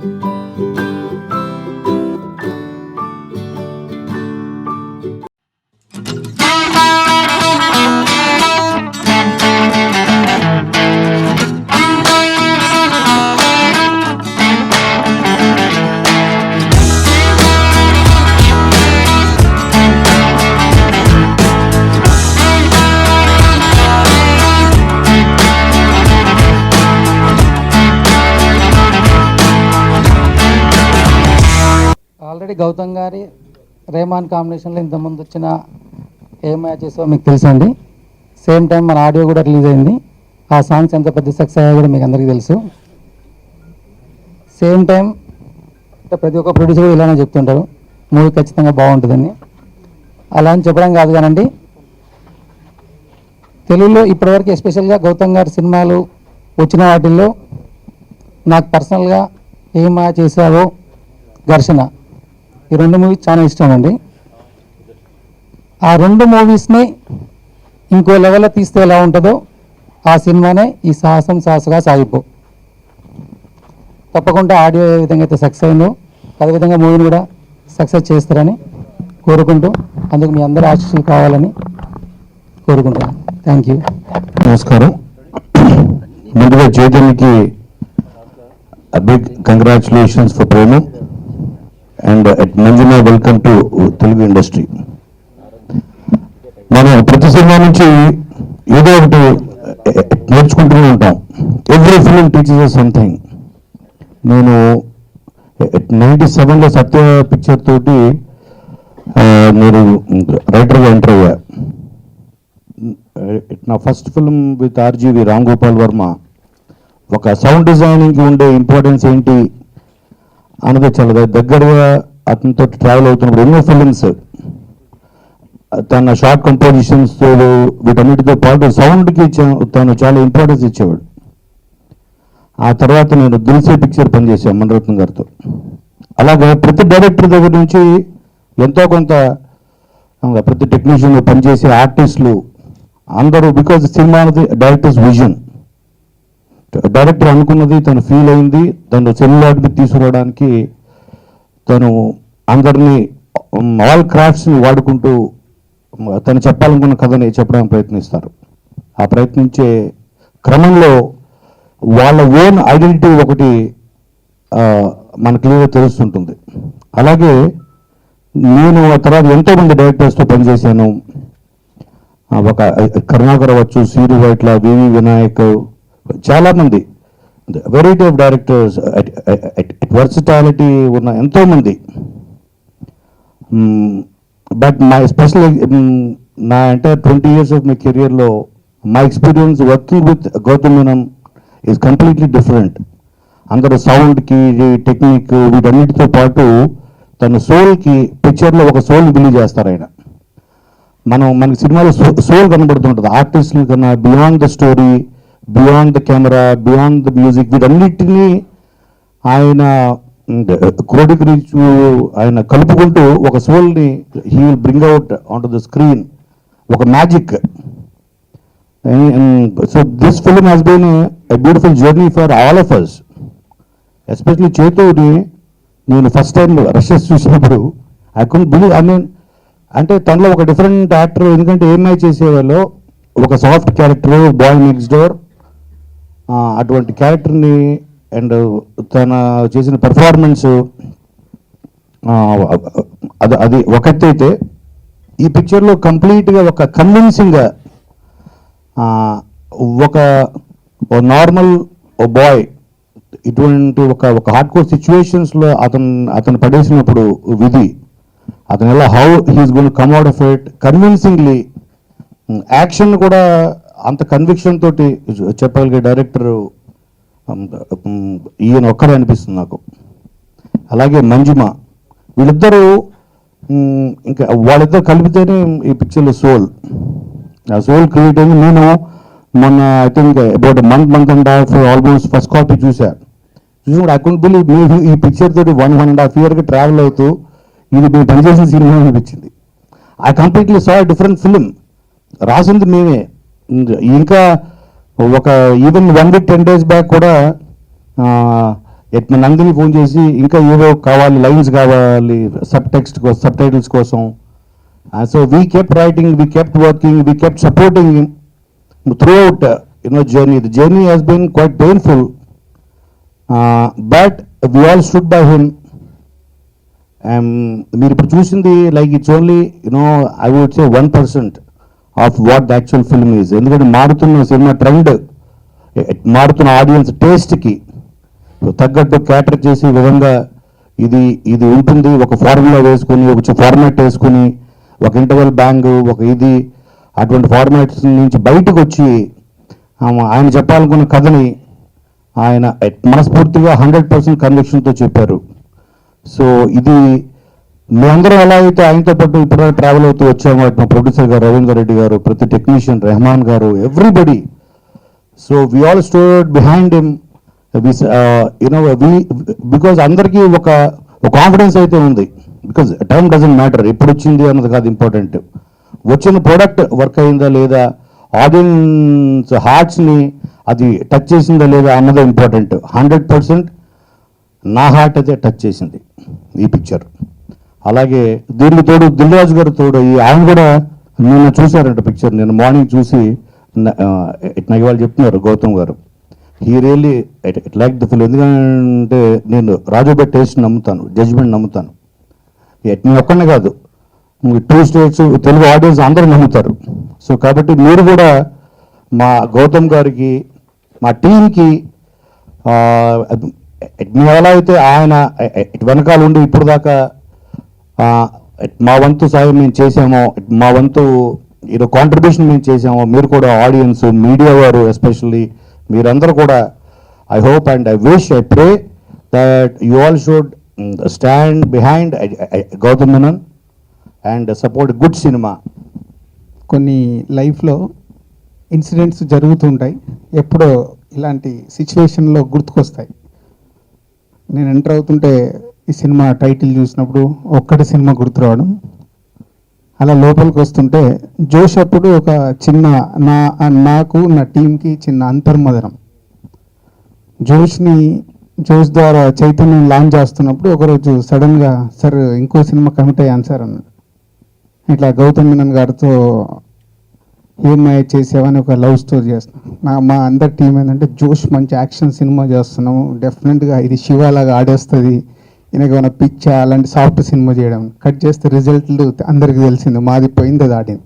Already Rahman కాంబినేషన్లో ఇంతకుముందు వచ్చిన ఏ మ్యాచెస్ మీకు తెలుసండి సేమ్ టైం మన ఆడియో కూడా రిలీజ్ అయింది. ఆ సాంగ్స్ ఎంత పెద్ద సక్సెస్ అయ్యా కూడా మీకు అందరికీ తెలుసు. సేమ్ టైం అంటే ప్రతి ఒక్క ప్రొడ్యూసర్ ఇలానే చెప్తుంటారు. మూవీ ఖచ్చితంగా బాగుంటుందని. అలా అని చెప్పడం కాదు కానండి. తెలుగులో ఇప్పటివరకు ఎస్పెషల్గా గౌతమ్ గారి సినిమాలు వచ్చిన వాటిల్లో నాకు పర్సనల్గా ఏమా చేశావో ఘర్షణ. ఈ రెండు మూవీస్ చాలా ఇష్టం అండి ఆ రెండు మూవీస్ని ఇంకో లెవెల్లో తీస్తే ఎలా ఉంటుందో ఆ సినిమానే ఈ సాహసం సాహసగా సాగిపో. తప్పకుండా ఆడియో ఏ విధంగా అయితే సక్సెస్ అయిందో అదేవిధంగా మూవీని కూడా సక్సెస్ చేస్తారని కోరుకుంటూ అందుకు మీ అందరి ఆశీస్సులు కావాలని కోరుకుంటున్నాను. థ్యాంక్ యూ నమస్కారం. ముందుగా చైతన్యకి big congratulations for Prema and Manjima welcome to Telugu industry. మనం ప్రతి సినిమా నుంచి ఏదో ఒకటి నేర్చుకుంటూనే ఉంటాం. ఎవ్రీ ఫిలిం టీచర్స్ సంథింగ్ నేను నైంటీ సెవెన్లో సత్య పిక్చర్ తోటి నేను రైటర్గా ఎంటర్ అయ్యా. నా first film with RGV Ram Gopal Varma. ఒక సౌండ్ డిజైనింగ్కి ఉండే ఇంపార్టెన్స్ ఏంటి? అనిపించాలి చాలా దగ్గరగా అతనితో ట్రావెల్ అవుతున్నప్పుడు ఎన్నో ఫిలిమ్స్ తన షార్ట్ కంపోజిషన్స్ వీటన్నిటితో పాటు సౌండ్కి తను చాలా ఇంపార్టెన్స్ ఇచ్చేవాడు. ఆ తర్వాత నేను దిల్సే పిక్చర్ పనిచేశాను మణరత్నం గారితో. అలాగే ప్రతి డైరెక్టర్ దగ్గర నుంచి ఎంతో కొంత ప్రతి టెక్నీషియన్ పనిచేసే ఆర్టిస్టులు అందరూ బికాజ్ సినిమా అనేది డైరెక్టర్స్ విజన్ డైరెక్టర్ అనుకున్నది తను ఫీల్ అయింది తను సెల్యులార్కి తీసుకురావడానికి తను అందరినీ ఆల్ క్రాఫ్ట్స్ని వాడుకుంటూ తను చెప్పాలనుకున్న కథని చెప్పడానికి ప్రయత్నిస్తారు. ఆ ప్రయత్నించే క్రమంలో వాళ్ళ ఓన్ ఐడెంటిటీ ఒకటి మన క్లియర్గా తెలుస్తుంటుంది. అలాగే నేను ఆ తర్వాత ఎంతోమంది డైరెక్టర్స్తో పనిచేశాను. ఒక కరుణాకర్ అవ్వచ్చు సీరు వైట్ల వివి వినాయక్ చాలామంది వెరైటీ ఆఫ్ డైరెక్టర్స్ వర్సిటాలిటీ ఉన్న ఎంతోమంది. బట్ మై స్పెషల్ నా entire twenty years of my కెరియర్లో my experience working with Gautham Menon is completely different అందరూ సౌండ్కి టెక్నిక్ వీటన్నిటితో పాటు తన సోల్కి పిక్చర్లో ఒక సోల్ బిలీవ్ చేస్తారు ఆయన. మనం మనకి సినిమాలో సోల్ కనబడుతుంటుంది. ఆర్టిస్టుల కన్నా beyond the story beyond the camera beyond the music వీటన్నిటినీ ఆయన క్రోడీకరించు ఆయన కలుపుకుంటూ ఒక సోల్ని he will bring out on to the screen ఒక magic so this film has been a beautiful journey for all of us especially చేతుని నేను first time rushes చూసినప్పుడు I couldn't believe I mean అంటే తనలో ఒక డిఫరెంట్ యాక్టర్ ఎందుకంటే ఏమై చేసేవాళ్ళు? ఒక soft character boy next door అటువంటి క్యారెక్టర్ని అండ్ తన చేసిన పెర్ఫార్మెన్స్ అది అది ఒక అయితే ఈ పిక్చర్లో కంప్లీట్గా ఒక కన్విన్సింగ్గా ఒక నార్మల్ బాయ్ ఇటువంటి ఒక ఒక హార్డ్ కోర్ సిచ్యువేషన్స్లో అతను అతను పడేసినప్పుడు విధి అతను ఎలా how he's gonna come out of it convincingly action కూడా అంత కన్విక్షన్ తోటి చెప్పగలిగే డైరెక్టర్ ఈయన ఒక్కడే అనిపిస్తుంది నాకు. అలాగే మంజుమ వీళ్ళిద్దరూ ఇంకా వాళ్ళిద్దరు కలిపితేనే ఈ పిక్చర్లో సోల్ ఆ సోల్ క్రియేట్ అయింది. నేను మొన్న I think about month month and half almost first copy చూశాను చూసినప్పుడు ఐ కుంట్ బిలీవ్ మీరు ఈ పిక్చర్ తోటి వన్ వన్ అండ్ హాఫ్ ఇయర్కి ట్రావెల్ అవుతూ ఇది మేము పనిచేసిన సినిమా అనిపించింది. I completely saw different film రాసింది మేమే. ఇంకా ఒక even one week ten days back కూడా ఆ, నందిని ఫోన్ చేసి ఇంకా ఏవో కావాలి లైన్స్ కావాలి సబ్ టెక్స్ట్ సబ్ టైటిల్స్ కోసం so we kept writing we kept working we kept supporting throughout you know journey the journey has been quite painful but we all stood by him మీరు ఇప్పుడు చూసింది like it's only you know I would say one percent of what the actual film is ఎందుకంటే మారుతున్న cinema trend మారుతున్న audience టేస్ట్కి తగ్గట్టు క్యాటర్ చేసే విధంగా ఇది ఇది ఉంటుంది. ఒక ఫార్ములా వేసుకొని ఒక ఫార్మాట్ వేసుకొని ఒక ఇంటర్వెల్ బ్యాంగ్ ఒక ఇది అటువంటి ఫార్మాట్స్ నుంచి బయటకు వచ్చి ఆయన చెప్పాలనుకున్న కథని ఆయన మనస్ఫూర్తిగా హండ్రెడ్ పర్సెంట్ కన్విక్షన్తో చెప్పారు. సో ఇది మేమందరం ఎలా అయితే ఆయనతో పాటు ఇప్పుడు ట్రావెల్ అవుతూ వచ్చామో అటు మా ప్రొడ్యూసర్ గారు రవీందర్ రెడ్డి గారు ప్రతి technician Rahman garu everybody so we all stood behind him you know we because అందరికీ ఒక కాన్ఫిడెన్స్ అయితే ఉంది. బికాజ్ టర్మ్ డజంట్ మ్యాటర్ ఎప్పుడు వచ్చింది అన్నది కాదు ఇంపార్టెంట్ వచ్చిన ప్రోడక్ట్ వర్క్ అయిందా లేదా? ఆడియన్స్ హార్ట్స్ని అది టచ్ చేసిందా లేదా అన్నదే ఇంపార్టెంట్ హండ్రెడ్ పర్సెంట్ నా హార్ట్ అయితే టచ్ చేసింది. ఈ పిక్చర్ అలాగే దీనికి తోడు దిల్రాజు గారు తోడు ఈ ఆయన కూడా నిన్న చూశారంట పిక్చర్ నేను మార్నింగ్ చూసి ఇట్ నాకు వాళ్ళు చెప్తున్నారు Gautham garu. He really it like the feel ఎందుకంటే నేను రాజుబెట్ టేస్ట్ నమ్ముతాను జడ్జ్మెంట్ నమ్ముతాను. ఎట్ నేను ఒక్కనే కాదు టూ స్టేట్స్ తెలుగు ఆడియన్స్ అందరూ నమ్ముతారు. సో కాబట్టి మీరు కూడా మా గౌతమ్ గారికి మా టీంకి మేము ఎలా అయితే ఆయన ఇటు వెనకాల ఉండి ఇప్పుడు దాకా మా వంతు సాయం మేము చేసామో మా వంతు ఏదో కాంట్రిబ్యూషన్ మేము చేసామో మీరు కూడా ఆడియన్స్ మీడియా వారు ఎస్పెషల్లీ మీరందరూ కూడా I hope and I wish I pray that you all should stand behind Gautham Menon and support good cinema కొన్ని లైఫ్లో ఇన్సిడెంట్స్ జరుగుతుంటాయి. ఎప్పుడో ఇలాంటి సిచ్యువేషన్లో గుర్తుకొస్తాయి. నేను ఎంటర్ అవుతుంటే ఈ సినిమా టైటిల్ చూసినప్పుడు ఒక్కటి సినిమా గుర్తు రావడం అలా లోపలికి వస్తుంటే జోష్ అప్పుడు ఒక చిన్న నా నాకు నా టీంకి చిన్న అంతర్మదనం. జోష్ని జోష్ ద్వారా చైతన్యం లాంచ్ చేస్తున్నప్పుడు ఒకరోజు సడన్గా సార్ ఇంకో సినిమా కమిట్ అయ్యాను సార్ అన్నాడు. ఇట్లా గౌతమ్ మీనన్ గారితో ఏమై చేసావని ఒక లవ్ స్టోరీ చేస్తున్నాం. నా మా అందరి టీం ఏంటంటే జోష్ మంచి యాక్షన్ సినిమా చేస్తున్నాము డెఫినెట్గా ఇది శివాలాగా ఆడేస్తుంది. ఈయనకి ఏమైనా పిచ్చ అలాంటి సాఫ్ట్ సినిమా చేయడం కట్ చేస్తే రిజల్ట్లు అందరికీ తెలిసింది మాది పోయింది దాటింది.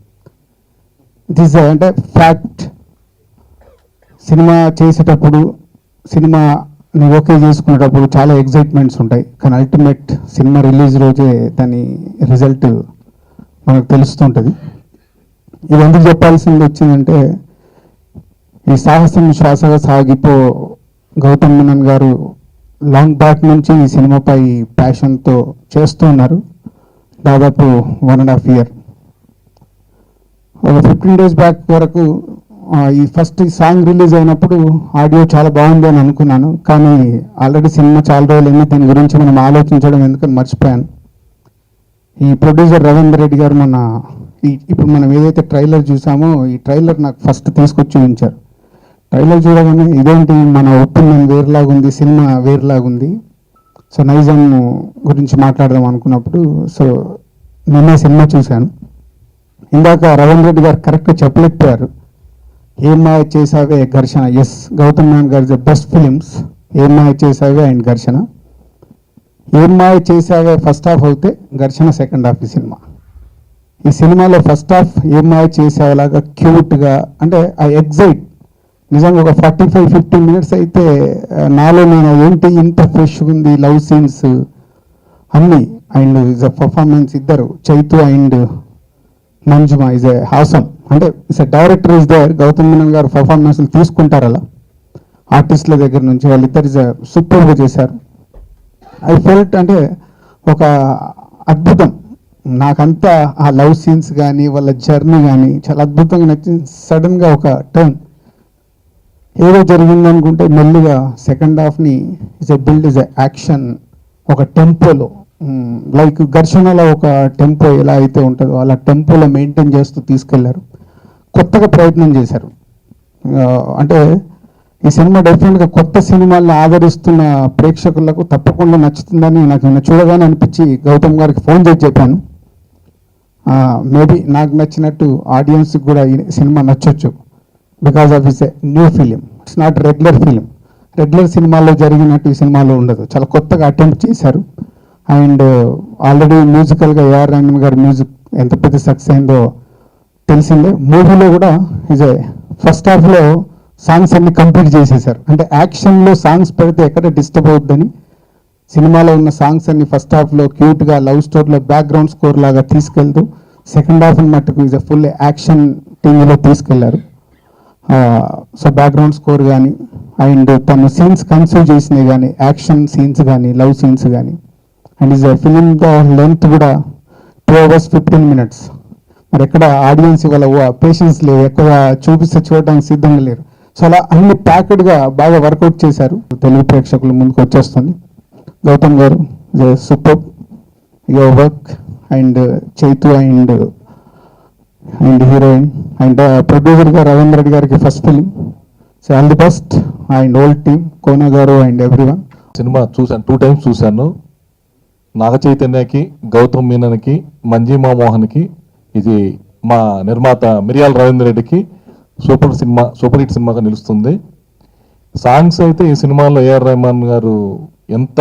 దిస్ అంటే ఫ్యాక్ట్ సినిమా చేసేటప్పుడు సినిమా ఓకే చేసుకునేటప్పుడు చాలా ఎగ్జైట్మెంట్స్ ఉంటాయి. కానీ అల్టిమేట్ సినిమా రిలీజ్ రోజే దాని రిజల్ట్ మనకు తెలుస్తుంటుంది. ఇది ఎందుకు చెప్పాల్సింది వచ్చిందంటే ఈ సాహసం శ్వాసగా సాగిపో గౌతమ్ మీనన్ గారు లాంగ్ బ్యాక్ నుంచి ఈ సినిమాపై ప్యాషన్తో చేస్తూ ఉన్నారు. దాదాపు వన్ అండ్ హాఫ్ ఇయర్ ఒక ఫిఫ్టీన్ డేస్ బ్యాక్ వరకు ఈ ఫస్ట్ ఈ సాంగ్ రిలీజ్ అయినప్పుడు ఆడియో చాలా బాగుంది అని అనుకున్నాను. కానీ ఆల్రెడీ సినిమా చాలా రోజులైంది. దీని గురించి మనం ఆలోచించడం ఎందుకని మర్చిపోయాను. ఈ ప్రొడ్యూసర్ రవీంద్ర రెడ్డి గారు మన ఈ ఇప్పుడు మనం ఏదైతే ట్రైలర్ చూసామో ఈ ట్రైలర్ నాకు ఫస్ట్ తీసుకొచ్చి చూపించారు ట్రైలర్ చూడగానే ఇదేంటి మన ఒప్పందం వేరులాగా ఉంది సినిమా వేరులాగా ఉంది సో నైజం గురించి మాట్లాడదాం అనుకున్నప్పుడు సో నిన్న సినిమా చూశాను. ఇందాక రవీంద్ర రెడ్డి గారు కరెక్ట్గా చెప్పలేకపోయారు. ఏమా చేసావే ఘర్షణ? ఎస్ గౌతమ్ నాన్ గారి the best films Yemaaya Chesave and ఘర్షణ? ఏమా చేసావే ఫస్ట్ హాఫ్ అవుతే ఘర్షణ సెకండ్ హాఫ్ ఈ సినిమా. ఈ సినిమాలో ఫస్ట్ హాఫ్ ఏమా మాయ చేసేలాగా క్యూట్గా అంటే ఆ ఎగ్జైట్ నిజంగా ఒక ఫార్టీ ఫైవ్ ఫిఫ్టీ మినిట్స్ అయితే నాలో నేను ఏంటి ఇంత ఫ్రెష్గా ఉంది లవ్ సీన్స్ అన్నీ అండ్ ఇస్ అ పర్ఫార్మెన్స్ ఇద్దరు. Chaitu and Manjima is a Haasam అంటే is a director is there Gautham Menon garu performance తీసుకుంటారు అలా. ఆర్టిస్టుల దగ్గర నుంచి వాళ్ళిద్దరు ఇస్ సూపర్గా చేశారు. ఐ ఫెల్ట్ అంటే ఒక అద్భుతం. నాకంతా ఆ లవ్ సీన్స్ కానీ వాళ్ళ జర్నీ కానీ చాలా అద్భుతంగా నచ్చింది. సడన్గా ఒక టర్న్ ఏదో జరిగింది అనుకుంటే మెల్లిగా second హాఫ్ని is a build is a action ఒక టెంపోలో లైక్ ఘర్షణలో ఒక టెంపో ఎలా అయితే ఉంటుందో అలా టెంపోలో మెయింటైన్ చేస్తూ తీసుకెళ్ళారు. కొత్తగా ప్రయత్నం చేశారు. అంటే ఈ సినిమా డెఫినెట్గా కొత్త సినిమాల్ని ఆదరిస్తున్న ప్రేక్షకులకు తప్పకుండా నచ్చుతుందని నాకు నిన్న చూడగానే అనిపించి గౌతమ్ గారికి ఫోన్ చేసి చెప్పాను. మేబీ నాకు నచ్చినట్టు ఆడియన్స్కి కూడా ఈ cinema నచ్చొచ్చు. Because of is a new film it's not regular film regular సినిమాల్లో జరిగినట్టు ఈ సినిమాలో ఉండదు. చాలా కొత్తగా అటెంప్ట్ చేశారు. అండ్ ఆల్రెడీ మ్యూజికల్గా ఏఆర్ రహమాన్ గారి మ్యూజిక్ ఎంత పెద్ద సక్సెస్ అయిందో తెలిసిందే. మూవీలో కూడా ఇజ్ ఫస్ట్ హాఫ్లో సాంగ్స్ అన్ని కంప్లీట్ చేసేసారు అంటే యాక్షన్లో సాంగ్స్ పెడితే ఎక్కడ డిస్టర్బ్ అవుద్దని సినిమాలో ఉన్న సాంగ్స్ అన్ని ఫస్ట్ హాఫ్లో క్యూట్గా లవ్ స్టోరీలో బ్యాక్గ్రౌండ్ స్కోర్ లాగా తీసుకెళ్తూ సెకండ్ హాఫ్ మట్టుకు ఇస్ ఫుల్ యాక్షన్ టీవీలో తీసుకెళ్ళారు. సో బ్యాక్గ్రౌండ్ స్కోర్ కానీ అండ్ తను సీన్స్ కన్సీవ్ చేసినవి కానీ యాక్షన్ సీన్స్ కానీ లవ్ సీన్స్ కానీ and is film the length కూడా టూ అవర్స్ ఫిఫ్టీన్ మినిట్స్ మరి ఎక్కడ ఆడియన్స్ ఇవాళ పేషెన్స్ లేవు ఎక్కువ చూపిస్తే చూడడానికి సిద్ధంగా లేరు. సో అలా అన్ని ప్యాకెడ్గా బాగా వర్కౌట్ చేశారు. తెలుగు ప్రేక్షకుల ముందుకు వచ్చేస్తుంది. Gautham garu super your work and Chaitu and and heroine and producer garu Ravindra Reddy గారికి first film. So all the best and old team Kona garu and everyone. Cinema చూశాను two times చూశాను. నాగ చైతన్యకి గౌతమ్ మీనన్కి మంజీమా మోహన్కి ఇది మా నిర్మాత మిరియాల రవీంద్ర రెడ్డికి super cinema super hit సినిమాగా నిలుస్తుంది. సాంగ్స్ అయితే ఈ సినిమాలో ఏఆర్ రెహమాన్ గారు ఎంత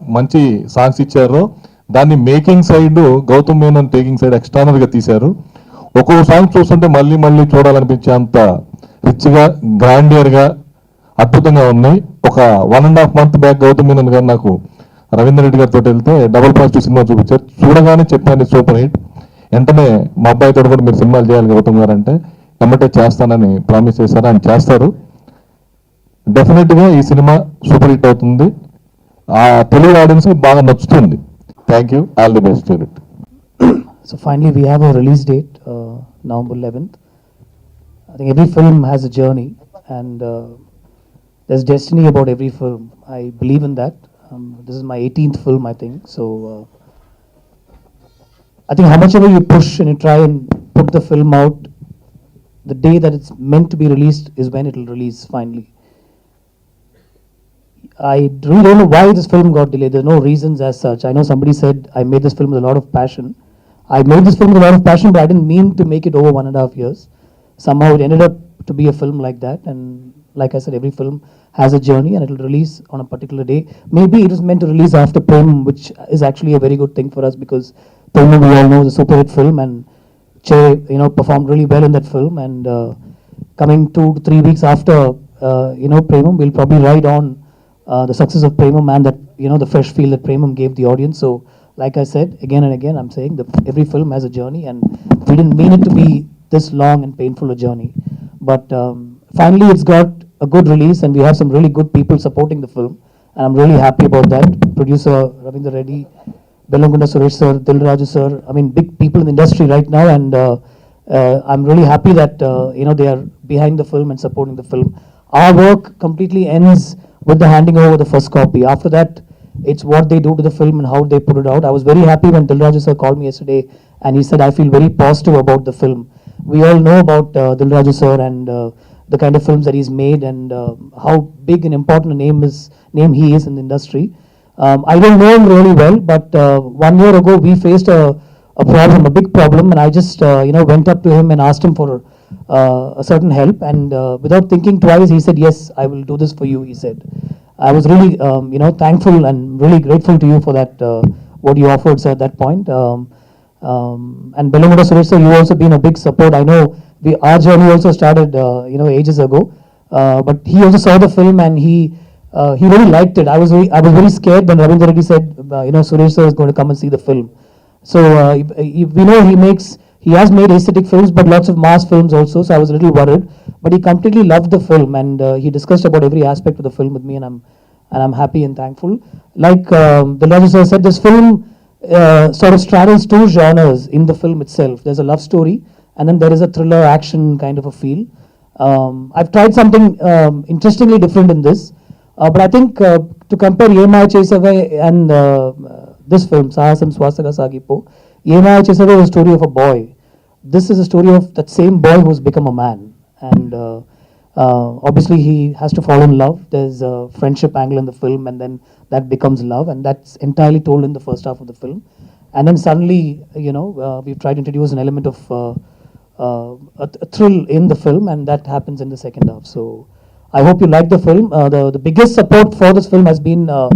మంచి సాంగ్స్ ఇచ్చారో దాన్ని making side Gautham Menon taking side ఎక్స్ట్రానల్గా తీశారు. ఒక్కొక్క సాంగ్ చూస్తుంటే మళ్ళీ మళ్ళీ చూడాలనిపించే అంత రిచ్గా గ్రాండియర్గా అద్భుతంగా ఉన్నాయి. ఒక one and half month back Gautham Menon garu నాకు రవీంద్ర రెడ్డి గారితో వెళ్తే డబుల్ పాజిటివ్ సినిమా చూపించారు. చూడగానే చెప్పాను సూపర్ హిట్. వెంటనే మా అబ్బాయితో కూడా మీరు సినిమాలు చేయాలి గౌతమ్ గారు అంటే ఎమ్మటే చేస్తానని ప్రామిస్ చేశారు? ఆయన చేస్తారు. డెఫినెట్గా ఈ సినిమా సూపర్ హిట్ అవుతుంది. ఆ తెలుగు ఆడియన్స్ బాగా నచ్చుతుంది. Thank you all the best unit So finally, we have a release date, uh, November 11th. I think every film has a journey, and uh, there's destiny about every film. I believe in that. Um, this is my 18th film, I think. So uh, I think how much ever you push and you try and put the film out, the day that it's meant to be released is when it will release finally. I really don't know why this film got delayed. There's no reasons as such. I know somebody said I made this film with a lot of passion. I made this film with a lot of passion, but I didn't mean to make it over one and a half years. Somehow it ended up to be a film like that. And like I said, every film has a journey and it will release on a particular day. Maybe it was meant to release after Prem, which is actually a very good thing for us because Prem, we all know, is a super hit film and Che, you know, performed really well in that film. And uh, coming two to three weeks after, uh, you know, Premam, we'll probably ride on uh, the success of Premam and that, you know, the fresh feel that Premam gave the audience. So, like I said, again and again, I'm saying every film has a journey and we didn't mean it to be this long and painful a journey. But um, finally, it's got a good release and we have some really good people supporting the film. And I'm really happy about that. Producer Ravindra Reddy, Bellangunda Suresh sir, Dil Raju sir, I mean, big people in the industry right now. And uh, uh, I'm really happy that, uh, you know, they are behind the film and supporting the film. Our work completely ends with the handing over the first copy. After that, it's what they do to the film and how they put it out. I was very happy when Dilraju sir called me yesterday and he said, I feel very positive about the film. We all know about uh, Dilraju sir and uh, the kind of films that he's made and uh, how big and important a name is name he is in the industry. Um, I don't know him really well, but uh, one year ago we faced a, a problem, a big problem, and I just uh, you know went up to him and asked him for uh, a certain help, and uh, without thinking twice, he said, "Yes, I will do this for you." He said. I was really, um, you know, thankful and really grateful to you for that, uh, what you offered, sir, at that point. Um, um, and Bellamuda Suresh, sir, you also been a big support. I know we, our journey also started, uh, you know, ages ago. Uh, but he also saw the film and he, uh, he really liked it. I was very, I was very scared when Ravindra Reddy said, uh, you know, Suresh sir is going to come and see the film. So uh, if- if we know he makes, he has made aesthetic films, but lots of mass films also. So I was a little worried, but he completely loved the film, and uh, he discussed about every aspect of the film with me, and I'm and I'm happy and thankful. Like um, the sir said, this film uh, sort of straddles two genres in the film itself. There's a love story, and then there is a thriller action kind of a feel. Um, I've tried something um, interestingly different in this, uh, but I think uh, to compare Yemaya Chesave and uh, this film, Sahasam Swasaga Sagipo, Yemaya Chesave is a story of a boy. This is a story of that same boy who's become a man. And uh, Uh, obviously, he has to fall in love. There's a friendship angle in the film, and then that becomes love, and that's entirely told in the first half of the film. And then suddenly, you know, uh, we've tried to introduce an element of uh, uh, a, a thrill in the film, and that happens in the second half. So, I hope you like the film. The the biggest support for this film has been uh,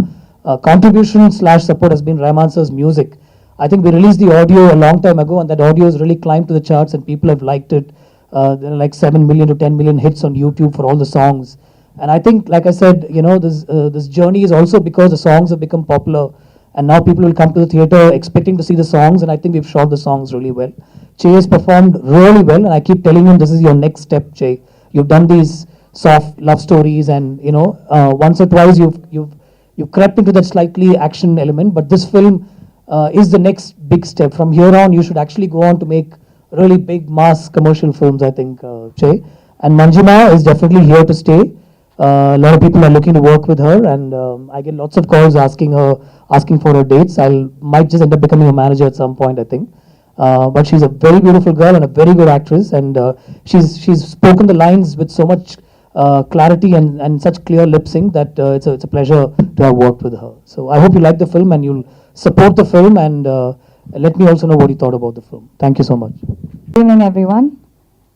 contribution slash support has been Rahman sir's music. I think we released the audio a long time ago, and that audio has really climbed to the charts, and people have liked it. Uh, there are like seven million to ten million hits on YouTube for all the songs. And I think, like I said, you know, this uh, this journey is also because the songs have become popular, and now people will come to the theater expecting to see the songs. And I think we've shot the songs really well. Che has performed really well, and I keep telling him this is your next step, Che. You've done these soft love stories, and you know, uh, once or twice you've you've you've crept into that slightly action element. But this film uh, is the next big step. From here on, you should actually go on to make really big mass commercial films, I think, uh, Che. And Manjima is definitely here to stay. Uh, a lot of people are looking to work with her, and um, I get lots of calls asking her, asking for her dates. I'll might just end up becoming a manager at some point, I think. Uh, but she's a very beautiful girl and a very good actress, and uh, she's she's spoken the lines with so much uh, clarity and, and such clear lip sync that uh, it's a it's a pleasure to have worked with her. So I hope you like the film and you'll support the film and uh, let me also know what you thought about the film. Thank you so much. Good evening, everyone.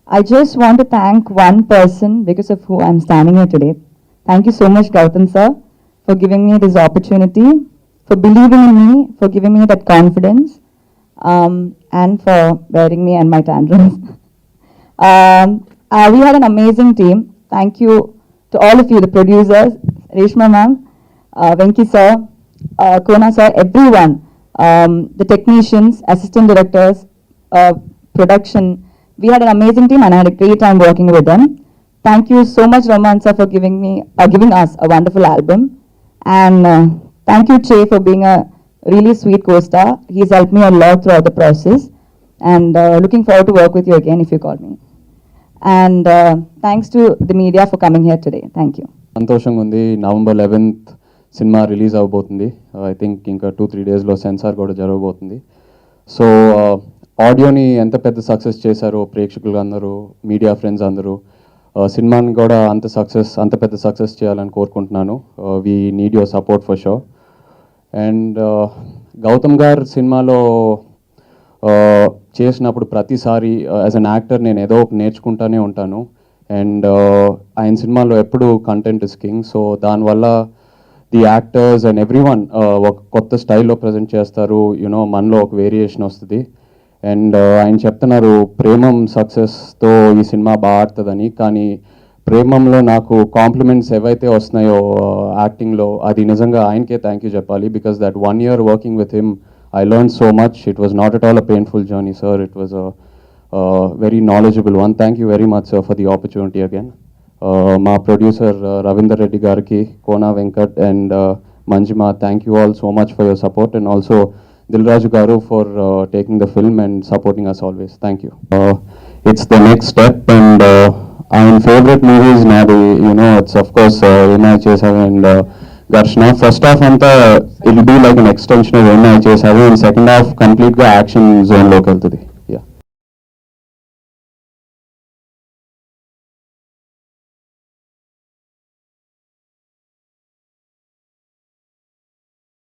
I just want to thank one person because of who I'm standing here today. Thank you so much, Gautam sir, for giving me this opportunity, for believing in me, for giving me that confidence, um, and for bearing me and my tantrums. um, uh, we had an amazing team. Thank you to all of you, the producers, Reshma ma'am, uh, Venki sir, uh, Kona sir, everyone, um, the technicians, assistant directors, uh, production. We had an amazing team and I had a great time working with them. Thank you so much, Roman sir, for giving me, uh, giving us a wonderful album. And uh, thank you, Che, for being a really sweet co-star. He's helped me a lot throughout the process. And uh, looking forward to work with you again if you call me. And uh, thanks to the media for coming here today. Thank you. సంతోషంగా ఉంది November eleventh cinema release అవ్వబోతుంది I think ఇంకా two three డేస్లో censor కూడా జరగబోతుంది. So ఆడియోని ఎంత పెద్ద success చేశారో ప్రేక్షకులు అందరూ మీడియా ఫ్రెండ్స్ అందరూ సినిమాని కూడా అంత సక్సెస్ అంత పెద్ద సక్సెస్ చేయాలని కోరుకుంటున్నాను. We need your support for show and Gautham garu సినిమాలో చేసినప్పుడు ప్రతిసారి యాజ్ అన్ యాక్టర్ నేను ఏదో ఒక నేర్చుకుంటానే ఉంటాను. అండ్ ఆయన సినిమాలో ఎప్పుడు కంటెంట్ ఇస్ కింగ్ సో దానివల్ల the actors and every one ఒక కొత్త స్టైల్లో ప్రజెంట్ చేస్తారు. యునో మనలో ఒక వేరియేషన్ వస్తుంది. అండ్ ఆయన చెప్తున్నారు ప్రేమం సక్సెస్తో ఈ సినిమా బాగా ఆడుతుందని. కానీ ప్రేమంలో నాకు కాంప్లిమెంట్స్ ఏవైతే వస్తున్నాయో uh, యాక్టింగ్లో అది నిజంగా ఆయనకే థ్యాంక్ యూ చెప్పాలి. Because that one year working with him I learn so much it was not at all a painful journey sir it was a very knowledgeable one thank you very much sir for the opportunity again మా producer Ravinder Reddy గారికి Kona Venkat and Manjima thank you all so much for your support and also Dil Raju garu for taking the film and supporting us always thank you it's the next step and ఆయన favourite movies నాది you know it's of course ఏమైనా చేశారు and Gharshana first half అంతా it be like an extension ఏమైనా చేశారు and second half కంప్లీట్గా action జోన్లోకి వెళ్తుంది.